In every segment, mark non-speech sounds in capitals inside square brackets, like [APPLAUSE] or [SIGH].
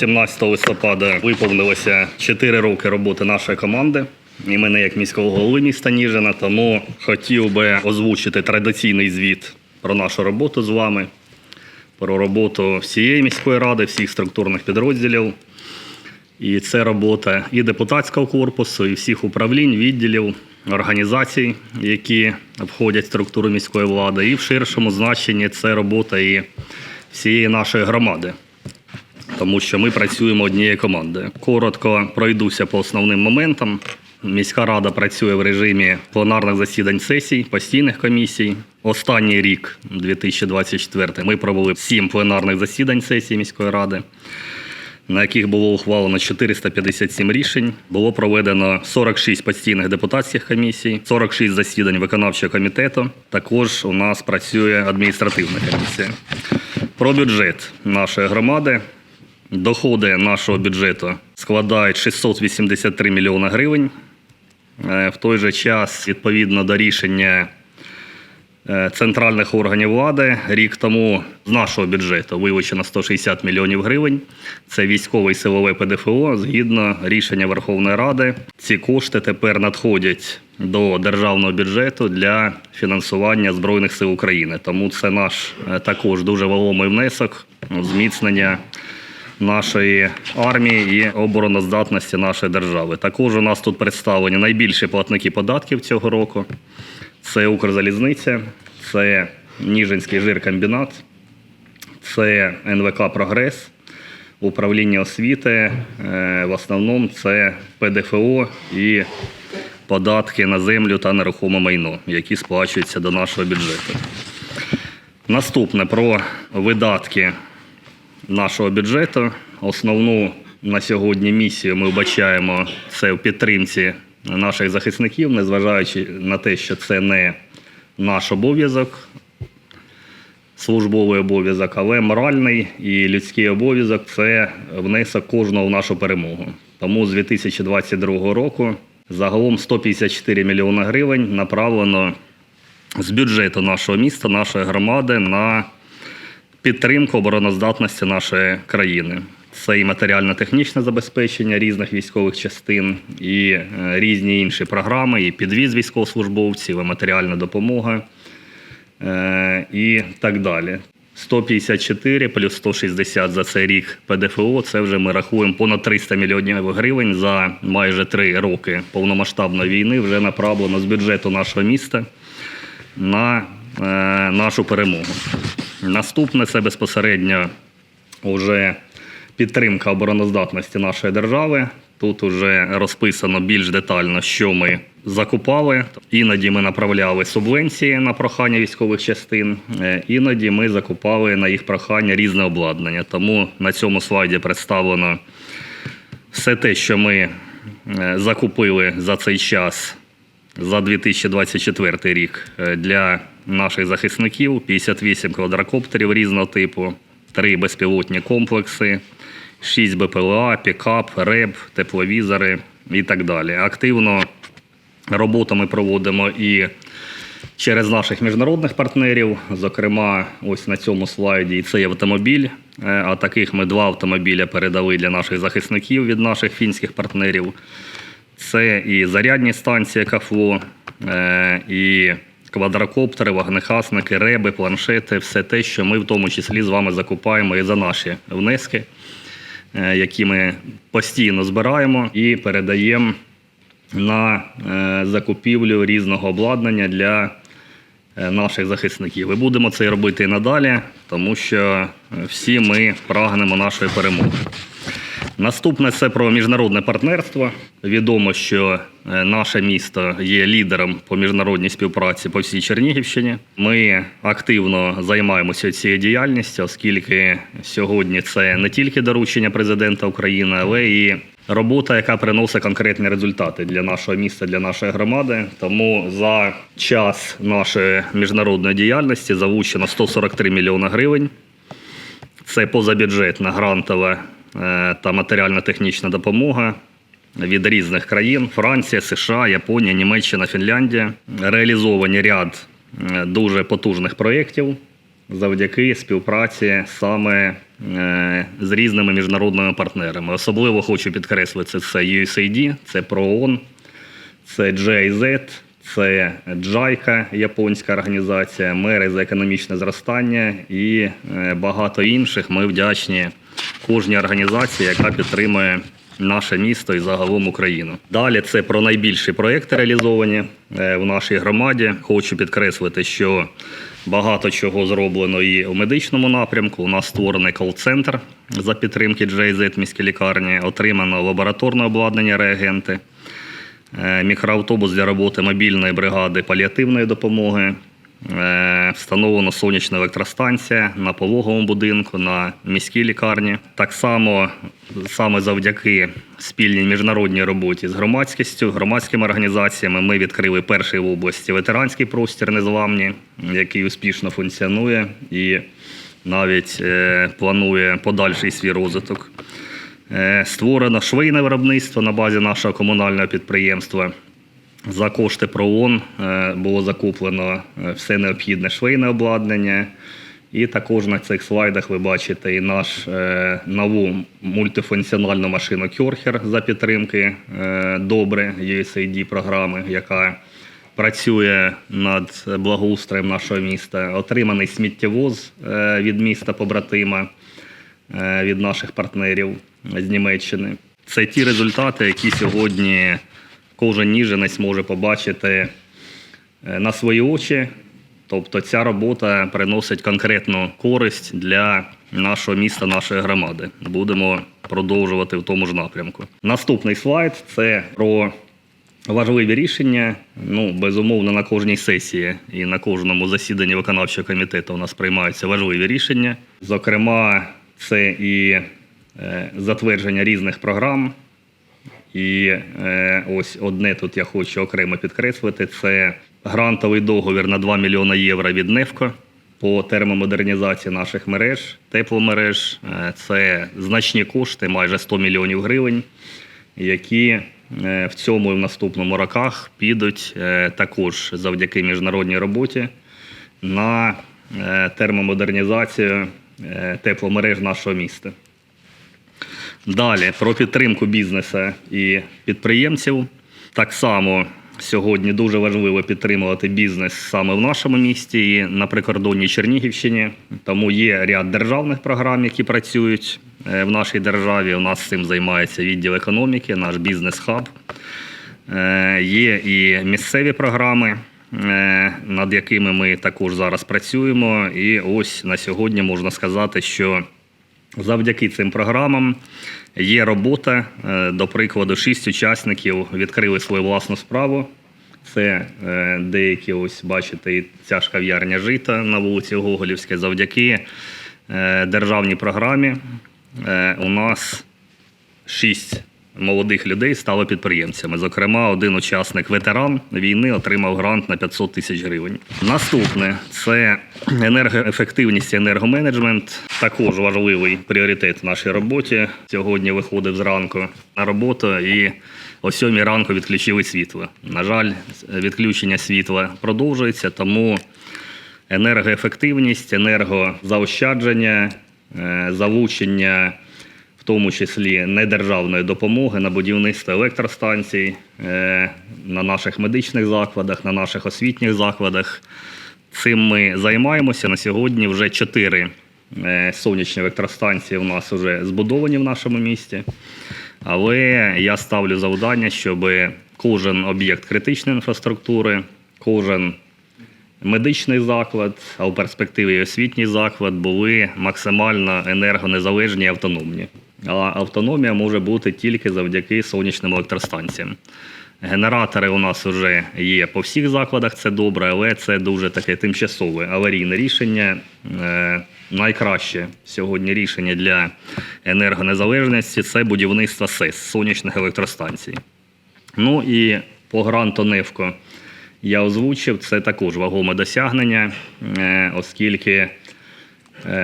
17 листопада виповнилося 4 роки роботи нашої команди. І мене як міського голови міста Ніжина, тому хотів би озвучити традиційний звіт про нашу роботу з вами, про роботу всієї міської ради, всіх структурних підрозділів. І це робота і депутатського корпусу, і всіх управлінь, відділів, організацій, які входять в структуру міської влади. І в ширшому значенні це робота і всієї нашої громади, тому що ми працюємо однією командою. Коротко пройдуся по основним моментам. Міська рада працює в режимі пленарних засідань сесій, постійних комісій. Останній рік, 2024, ми провели сім пленарних засідань сесії міської ради на яких було ухвалено 457 рішень. Було проведено 46 постійних депутатських комісій, 46 засідань виконавчого комітету. Також у нас працює адміністративна комісія. Про бюджет нашої громади. Доходи нашого бюджету складають 683 мільйони гривень. Е, В той же час, відповідно до рішення е, центральних органів влади, рік тому з нашого бюджету вилучено 160 мільйонів гривень. Це військове і силове ПДФО. Згідно рішення Верховної Ради, ці кошти тепер надходять до державного бюджету для фінансування Збройних сил України. Тому це наш е, також дуже вагомий внесок зміцнення нашої армії і обороноздатності нашої держави. Також у нас тут представлені найбільші платники податків цього року. Це Укрзалізниця, це Ніжинський жиркомбінат, це НВК Прогрес, управління освіти. Е, В основному це ПДФО і податки на землю та нерухоме майно, які сплачуються до нашого бюджету. Наступне про видатки нашого бюджету. Основну на сьогодні місію ми вбачаємо це в підтримці наших захисників, незважаючи на те, що це не наш обов'язок, службовий обов'язок, але моральний і людський обов'язок це внесок кожного в нашу перемогу. Тому з 2022 року загалом 154 мільйони гривень направлено з бюджету нашого міста, нашої громади на підтримку обороноздатності нашої країни. Це і матеріально-технічне забезпечення різних військових частин, і е, різні інші програми, і підвіз військовослужбовців, і матеріальна допомога е, і так далі. 154 плюс 160 за цей рік ПДФО. Це вже ми рахуємо понад 300 мільйонів гривень за майже три роки повномасштабної війни. Вже направлено з бюджету нашого міста на е, нашу перемогу. Наступне це безпосередньо вже підтримка обороноздатності нашої держави. Тут вже розписано більш детально, що ми закупали. Іноді ми направляли субвенції на прохання військових частин, е, іноді ми закупали на їх прохання різне обладнання. Тому на цьому слайді представлено все те, що ми е, закупили за цей час за 2024 рік е, для наших захисників 58 квадрокоптерів різного типу, 3 безпілотні комплекси, 6 БПЛА, пікап, РЕБ, тепловізори і так далі. Активно роботу ми проводимо і через наших міжнародних партнерів. Зокрема, ось на цьому слайді і цей автомобіль. Е, А таких ми два автомобіля передали для наших захисників від наших фінських партнерів. Це і зарядні станції КАФО, е, і квадрокоптери, вогнехасники, реби, планшети, все те, що ми в тому числі з вами закупаємо і за наші внески, е, які ми постійно збираємо і передаємо на е, закупівлю різного обладнання для е, наших захисників. І будемо це робити і надалі, тому що всі ми прагнемо нашої перемоги. Наступне це про міжнародне партнерство. Відомо, що е, наше місто є лідером по міжнародній співпраці по всій Чернігівщині. Ми активно займаємося цією діяльністю, оскільки сьогодні це не тільки доручення президента України, але і робота, яка приносить конкретні результати для нашого міста, для нашої громади. Тому за час нашої міжнародної діяльності залучено 143 мільйони гривень. Це позабюджетна грантова та матеріально-технічна допомога від різних країн: Франція, США, Японія, Німеччина, Фінляндія. Реалізовані ряд е, дуже потужних проєктів завдяки співпраці саме е, з різними міжнародними партнерами. Особливо хочу підкреслити це USAID, це ProON, це GIZ, це JICA, японська організація, мери за економічне зростання і е, багато інших. Ми вдячні кожній організації, яка підтримує наше місто і загалом Україну. Далі це про найбільші проекти реалізовані е, в нашій громаді. Хочу підкреслити, що багато чого зроблено і у медичному напрямку. У нас створений кол-центр за підтримки JZ міській лікарні, отримано лабораторне обладнання реагенти. Е, мікроавтобус для роботи мобільної бригади паліативної допомоги. Е, Встановлено сонячна електростанція на пологовому будинку, на міській лікарні. Так само саме завдяки спільній міжнародній роботі з громадськістю, громадськими організаціями ми відкрили перший в області ветеранський простір незламні, який успішно функціонує і навіть е, планує подальший свій розвиток. Е, Створено швейне виробництво на базі нашого комунального підприємства. За кошти ПРООН е, було закуплено е, все необхідне швейне обладнання. І також на цих слайдах ви бачите і наш е, нову мультифункціональну машину Кьорхер за підтримки добре USAID програми, яка працює над благоустроєм нашого міста. Отриманий сміттєвоз від міста побратима від наших партнерів з Німеччини. Це ті результати, які сьогодні кожен ніженець може побачити е, на свої очі. Тобто ця робота приносить конкретну користь для нашого міста, нашої громади. Будемо продовжувати в тому ж напрямку. Наступний слайд це про важливі рішення. Ну, безумовно, на кожній сесії і на кожному засіданні виконавчого комітету у нас приймаються важливі рішення. Зокрема, це і е, затвердження різних програм. І е, ось одне тут я хочу окремо підкреслити: це грантовий договір на 2 мільйони євро від НЕФКО по термомодернізації наших мереж, тепломереж. Е, Це значні кошти, майже 100 мільйонів гривень, які е, в цьому і в наступному роках підуть також завдяки міжнародній роботі на термомодернізацію тепломереж нашого міста. Далі про підтримку бізнесу і підприємців. Так само сьогодні дуже важливо підтримувати бізнес саме в нашому місті і на прикордонній Чернігівщині. Тому є ряд державних програм, які працюють е, в нашій державі. У нас цим займається відділ економіки, наш бізнес-хаб. Е, Є і місцеві програми, е, над якими ми також зараз працюємо. І ось на сьогодні можна сказати, що Завдяки цим програмам є робота. Е, До прикладу, шість учасників відкрили свою власну справу. Це е, деякі, ось бачите, ця ж кав'ярня жита на вулиці Гоголівській. Завдяки е, державній програмі у нас шість молодих людей стали підприємцями. Зокрема, один учасник ветеран війни отримав грант на 500 тисяч гривень. Наступне це енергоефективність і енергоменеджмент. Також важливий пріоритет в нашій роботі. Сьогодні виходив зранку на роботу і о сьомій ранку відключили світло. На жаль, відключення світла продовжується, тому енергоефективність, енергозаощадження, е, залучення тому числі недержавної допомоги на будівництво електростанцій, е, на наших медичних закладах, на наших освітніх закладах. Цим ми займаємося. На сьогодні вже чотири е, сонячні електростанції у нас вже збудовані в нашому місті. Але я ставлю завдання, щоб кожен об'єкт критичної інфраструктури, кожен медичний заклад, а в перспективі освітній заклад були максимально енергонезалежні і автономні. А автономія може бути тільки завдяки сонячним електростанціям. Генератори у нас вже є по всіх закладах, це добре, але це дуже таке тимчасове аварійне рішення. Е, Найкраще сьогодні рішення для енергонезалежності це будівництво СЕС сонячних електростанцій. Ну і по гранту Невко я озвучив, це також вагоме досягнення, е, оскільки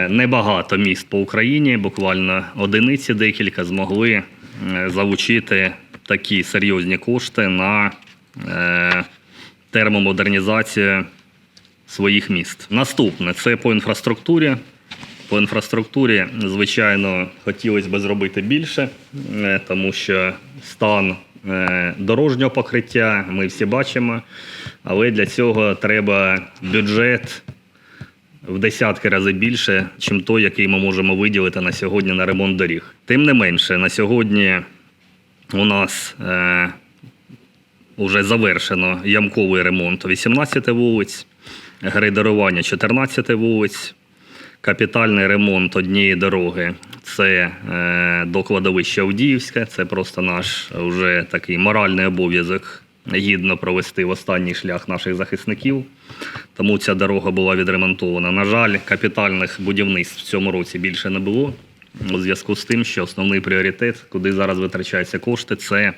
небагато міст по Україні, буквально одиниці декілька, змогли е, залучити такі серйозні кошти на е, термомодернізацію своїх міст. Наступне це по інфраструктурі. По інфраструктурі, звичайно, хотілося б зробити більше, е, тому що стан е, дорожнього покриття ми всі бачимо, але для цього треба бюджет в десятки разів більше, ніж той, який ми можемо виділити на сьогодні на ремонт доріг. Тим не менше, на сьогодні у нас е, вже завершено ямковий ремонт 18 вулиць, грейдерування 14 вулиць, капітальний ремонт однієї дороги це е, до кладовища Авдіївське. Це просто наш вже такий моральний обов'язок гідно провести в останній шлях наших захисників. Тому ця дорога була відремонтована. На жаль, капітальних будівництв в цьому році більше не було. У зв'язку з тим, що основний пріоритет, куди зараз витрачаються кошти, це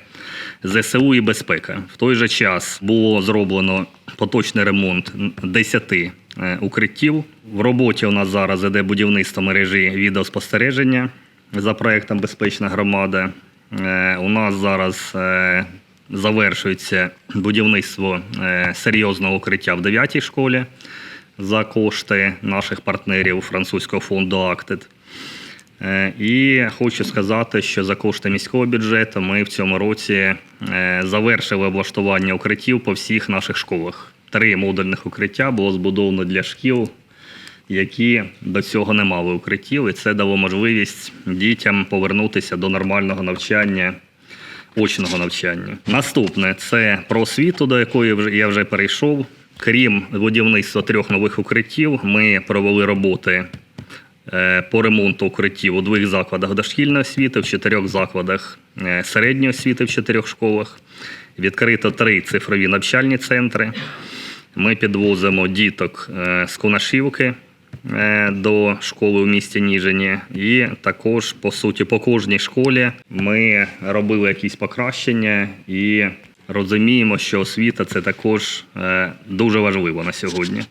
ЗСУ і безпека. В той же час було зроблено поточний ремонт 10 е, укриттів. В роботі у нас зараз іде будівництво мережі відеоспостереження за проектом Безпечна громада. Е, У нас зараз е, завершується будівництво е, серйозного укриття в 9 школі за кошти наших партнерів французького фонду Актед. Е, І хочу сказати, що за кошти міського бюджету ми в цьому році е, завершили облаштування укриттів по всіх наших школах. Три модульних укриття було збудовано для шкіл, які до цього не мали укриттів, і це дало можливість дітям повернутися до нормального навчання, очного навчання. Наступне це про освіту, до якої я вже перейшов. Крім будівництва трьох нових укриттів, ми провели роботи е, по ремонту укриттів у двох закладах дошкільної освіти, в чотирьох закладах е, середньої освіти в чотирьох школах. Відкрито три цифрові навчальні центри. Ми підвозимо діток е, з Кунашівки до школи у місті Ніжині. І також, по суті, по кожній школі ми робили якісь покращення і розуміємо, що освіта це також е, дуже важливо на сьогодні.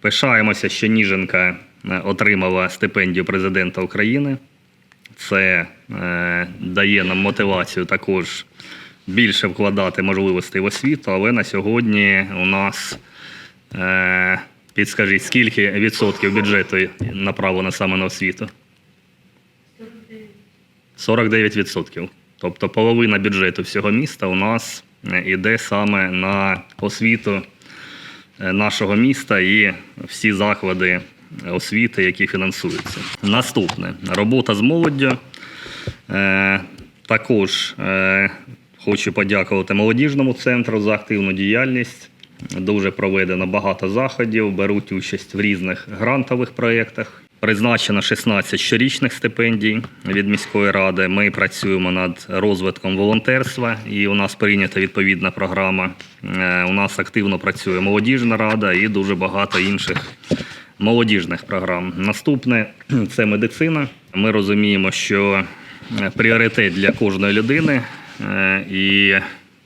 Пишаємося, що Ніжинка е, отримала стипендію президента України. Це е, дає нам мотивацію також більше вкладати можливостей в освіту, але на сьогодні у нас е, підскажіть, скільки відсотків бюджету направлено саме на освіту? 49 відсотків. Тобто половина бюджету всього міста у нас е, іде саме на освіту е, нашого міста і всі заклади освіти, які фінансуються. Наступне робота з молоддю. Е, Також е, хочу подякувати молодіжному центру за активну діяльність. Дуже проведено багато заходів, беруть участь в різних грантових проєктах. Призначено 16 щорічних стипендій від міської ради. Ми працюємо над розвитком волонтерства, і у нас прийнята відповідна програма. Е, У нас активно працює молодіжна рада і дуже багато інших молодіжних програм. Наступне [CLEARS THROAT] це медицина. Ми розуміємо, що е, пріоритет для кожної людини е, і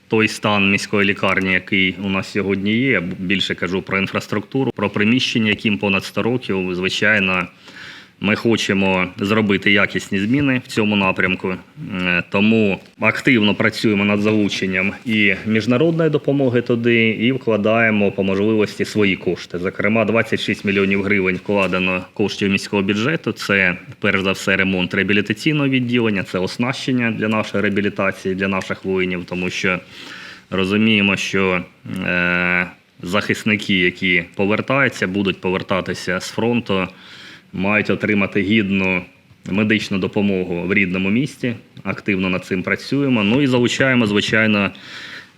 той стан міської лікарні, який у нас сьогодні є. Я більше кажу про інфраструктуру, про приміщення, яким понад 100 років. Звичайно, ми хочемо зробити якісні зміни в цьому напрямку, Е, тому активно працюємо над залученням і міжнародної допомоги туди, і вкладаємо по можливості свої кошти. Зокрема, 26 мільйонів гривень вкладено коштів міського бюджету. Це перш за все ремонт реабілітаційного відділення, це оснащення для нашої реабілітації, для наших воїнів, тому що розуміємо, що е, захисники, які повертаються, будуть повертатися з фронту, мають отримати гідну медичну допомогу в рідному місті. Активно над цим працюємо. Ну і залучаємо, звичайно,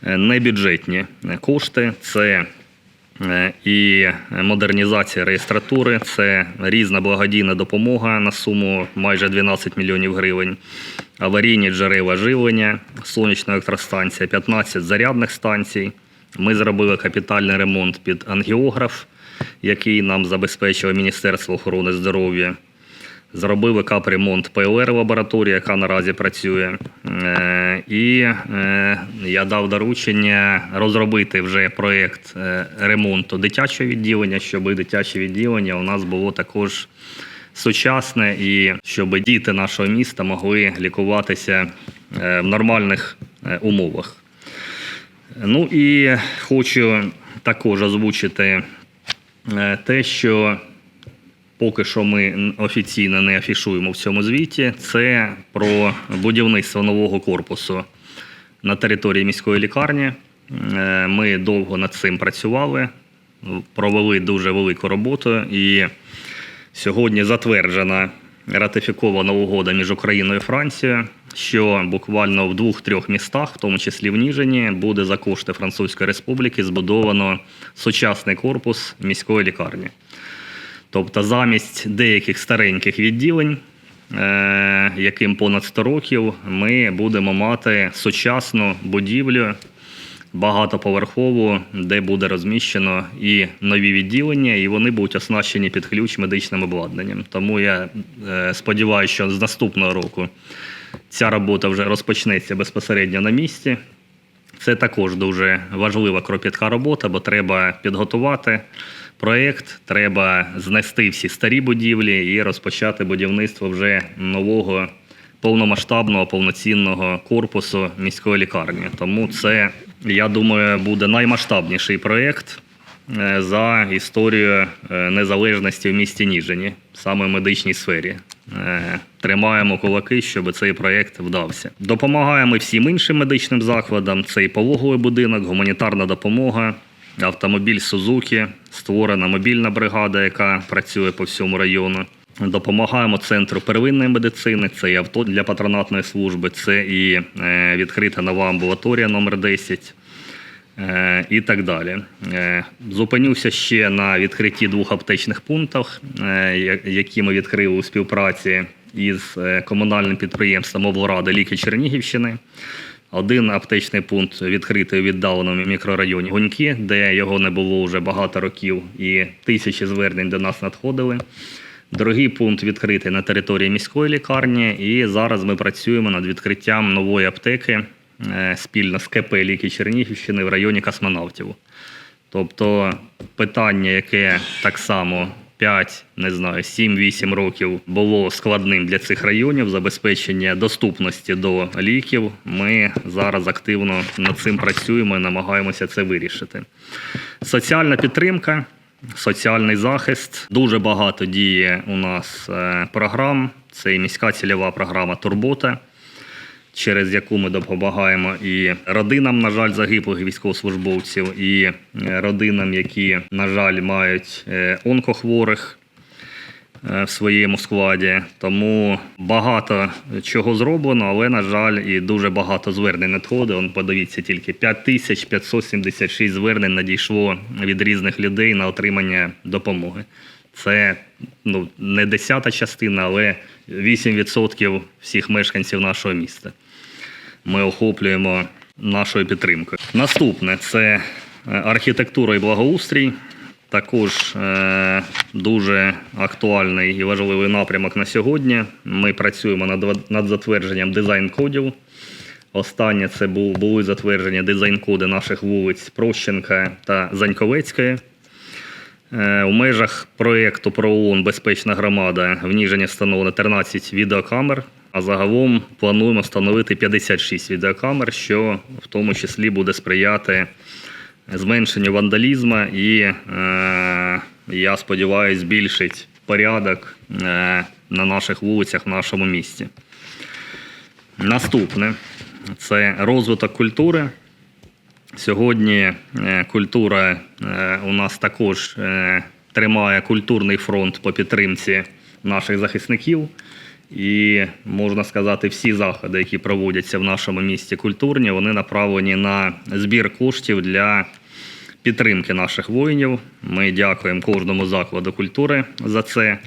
е, небюджетні кошти. Це е, і модернізація реєстратури, це різна благодійна допомога на суму майже 12 мільйонів гривень, аварійні джерела живлення, сонячна електростанція, 15 зарядних станцій. Ми зробили капітальний ремонт під ангіограф, який нам забезпечило Міністерство охорони здоров'я. Зробили капремонт ПЛР лабораторії, яка наразі працює. Е, І е, я дав доручення розробити вже проєкт е, ремонту дитячого відділення, щоб дитяче відділення у нас було також сучасне і щоб діти нашого міста могли лікуватися в нормальних умовах. Ну і хочу також озвучити те, що поки що ми офіційно не афішуємо в цьому звіті, це про будівництво нового корпусу на території міської лікарні. Е, Ми довго над цим працювали, провели дуже велику роботу і сьогодні затверджена ратифікована угода між Україною і Францією, що буквально в двох-трьох містах, в тому числі в Ніжині, буде за кошти Французької Республіки збудовано сучасний корпус міської лікарні. Тобто замість деяких стареньких відділень, е, яким понад 100 років, ми будемо мати сучасну будівлю багатоповерхову, де буде розміщено і нові відділення, і вони будуть оснащені під ключ медичним обладнанням. Тому я е, сподіваюся, що з наступного року ця робота вже розпочнеться безпосередньо на місці. Це також дуже важлива кропітка робота, бо треба підготувати проєкт, треба знести всі старі будівлі і розпочати будівництво вже нового повномасштабного повноцінного корпусу міської лікарні. Тому це, я думаю, буде наймасштабніший проєкт за історію е, незалежності в місті Ніжині, саме в медичній сфері. Е, Тримаємо кулаки, щоб цей проєкт вдався. Допомагаємо всім іншим медичним закладам. Це пологовий будинок, гуманітарна допомога, автомобіль Сузуки, створена мобільна бригада, яка працює по всьому району. Допомагаємо центру первинної медицини, це і авто для патронатної служби, це і е, відкрита нова амбулаторія номер 10 е, і так далі. Е, Зупинюся ще на відкритті двох аптечних пунктів, е, які ми відкрили у співпраці із е, комунальним підприємством облрада Ліки Чернігівщини. Один аптечний пункт відкритий у віддаленому мікрорайоні Гуньки, де його не було вже багато років, і тисячі звернень до нас надходили. Другий пункт відкритий на території міської лікарні, і зараз ми працюємо над відкриттям нової аптеки е, спільно з КП Ліки Чернігівщини в районі космонавтів. Тобто питання, яке так само 5, не знаю, 7-8 років було складним для цих районів, забезпечення доступності до ліків. Ми зараз активно над цим працюємо і намагаємося це вирішити. Соціальна підтримка, соціальний захист. Дуже багато діє у нас е, програм. Це і міська цільова програма Турбота через яку ми допомагаємо і родинам, на жаль, загиблих військовослужбовців, і е, родинам, які, на жаль, мають е, онкохворих е, в своєму складі. Тому багато чого зроблено, але, на жаль, і дуже багато звернень надходить. Он подивіться, тільки 5576 звернень надійшло від різних людей на отримання допомоги. Це ну, не десята частина, але 8% всіх мешканців нашого міста. Ми охоплюємо нашою підтримкою. Наступне це е, архітектура і благоустрій. Також е, дуже актуальний і важливий напрямок на сьогодні. Ми працюємо над, над затвердженням дизайн-кодів. Останнє це були затверджені дизайн-коди наших вулиць Прощенка та Заньковецької. Е, У межах проєкту про ООН Безпечна громада в Ніжині встановлено 13 відеокамер, а загалом плануємо встановити 56 відеокамер, що в тому числі буде сприяти зменшенню вандалізму і, е, я сподіваюся, збільшить порядок е, на наших вулицях в нашому місті. Наступне це розвиток культури. Сьогодні е, культура е, у нас також е, тримає культурний фронт по підтримці наших захисників. І можна сказати, всі заходи, які проводяться в нашому місті культурні, вони направлені на збір коштів для підтримки наших воїнів. Ми дякуємо кожному закладу культури за це.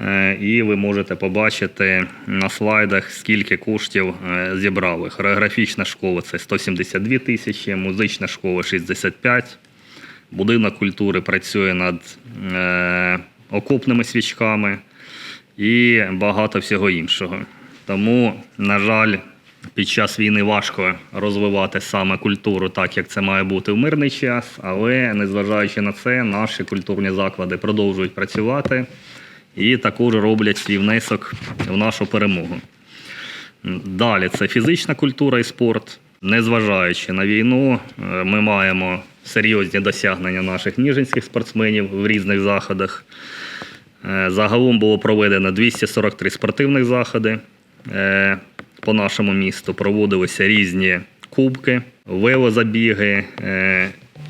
Е, І ви можете побачити на слайдах, скільки коштів е, зібрали. Хореографічна школа це 172 тисячі, музична школа 65. Будинок культури працює над е, окопними свічками і багато всього іншого. Тому, на жаль, під час війни важко розвивати саме культуру так, як це має бути в мирний час, але незважаючи на це, наші культурні заклади продовжують працювати і також роблять свій внесок в нашу перемогу. Далі це фізична культура і спорт. Незважаючи на війну, е, ми маємо серйозні досягнення наших ніжинських спортсменів в різних заходах. Е, Загалом було проведено 243 спортивних заходи е, по нашому місту. Проводилися різні кубки, велозабіги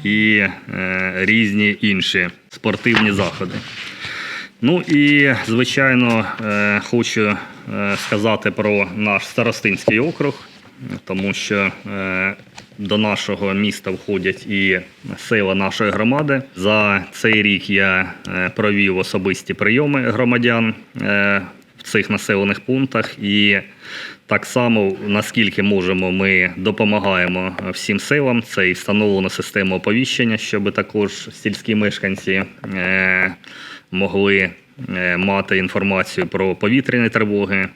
і різні інші спортивні заходи. Ну і звичайно, е, хочу е, сказати про наш старостинський округ, тому що е, до нашого міста входять і села нашої громади. За цей рік я провів особисті прийоми громадян в цих населених пунктах і. Так само, наскільки можемо, ми допомагаємо всім селам. Це і встановлена система оповіщення, щоб також сільські мешканці могли е, мати інформацію про повітряні тривоги.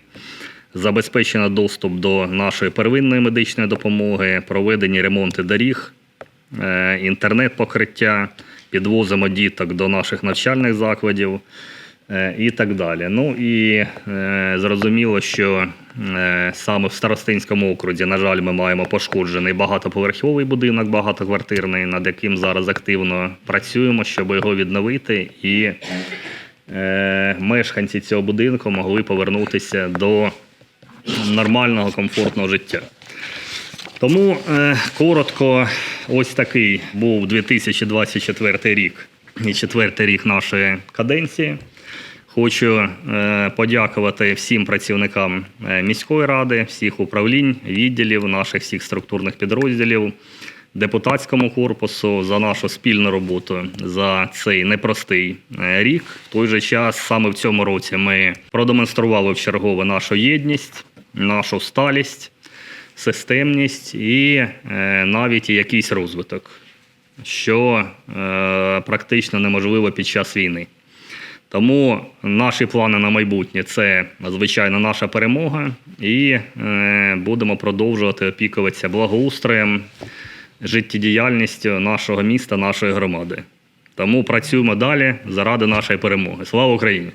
Забезпечено доступ до нашої первинної медичної допомоги, проведені ремонти доріг, е, інтернет-покриття, підвозимо діток до наших навчальних закладів і так далі. Ну і е, зрозуміло, що е, саме в Старостинському окрузі, на жаль, ми маємо пошкоджений багатоповерховий будинок, багатоквартирний, над яким зараз активно працюємо, щоб його відновити. І е, мешканці цього будинку могли повернутися до нормального, комфортного життя. Тому е, коротко, ось такий був 2024 рік і четвертий рік нашої каденції. Хочу е, подякувати всім працівникам е, міської ради, всіх управлінь, відділів, наших всіх структурних підрозділів, депутатському корпусу за нашу спільну роботу за цей непростий е, рік. В той же час, саме в цьому році, ми продемонстрували в чергове нашу єдність, нашу сталість, системність і навіть якийсь розвиток, що практично неможливо під час війни. Тому наші плани на майбутнє це звичайно наша перемога, і е, будемо продовжувати опікуватися благоустроєм, життєдіяльністю нашого міста, нашої громади. Тому працюємо далі заради нашої перемоги. Слава Україні!